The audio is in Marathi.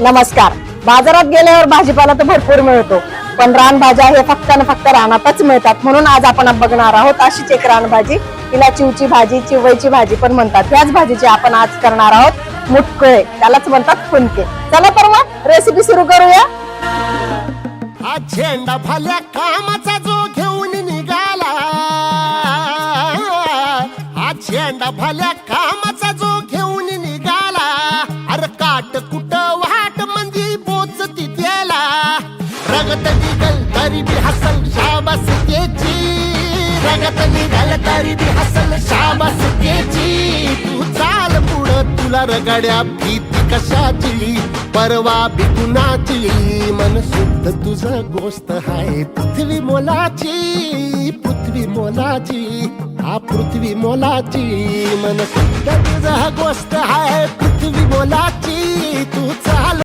नमस्कार. बाजारात गेल्यावर भाजीपाला तर भरपूर मिळतो. पण रानभाज्या हे फक्त आणि फक्त रानातच मिळतात. म्हणून आज आपण बघणार आहोत अशीच एक रानभाजी. तिला चिवची भाजी चिवईची भाजी पण म्हणतात. त्याच भाजीची आपण आज करणार आहोत मुटकळे. त्यालाच म्हणतात फुनके. चला तर मग रेसिपी सुरू करूया. हा झेंडा भल्या कामाचा जो घेऊन निघाला. हा झेंडा भल्या कामाचा जो रगत निघल तरी बी हसल शाबास त्याची रगत निघल तरी बी हसल शाबास त्याची तू चाल पुढं तुला रगड्या भीती कशाची? परवा बी कुणाची? मन शुद्ध तुझं गोष्ट हाय पृथ्वी मोलाची पृथ्वी मोलाची हा पृथ्वी मोलाची. मन शुद्ध तुझ गोष्ट हाय पृथ्वी मोलाची.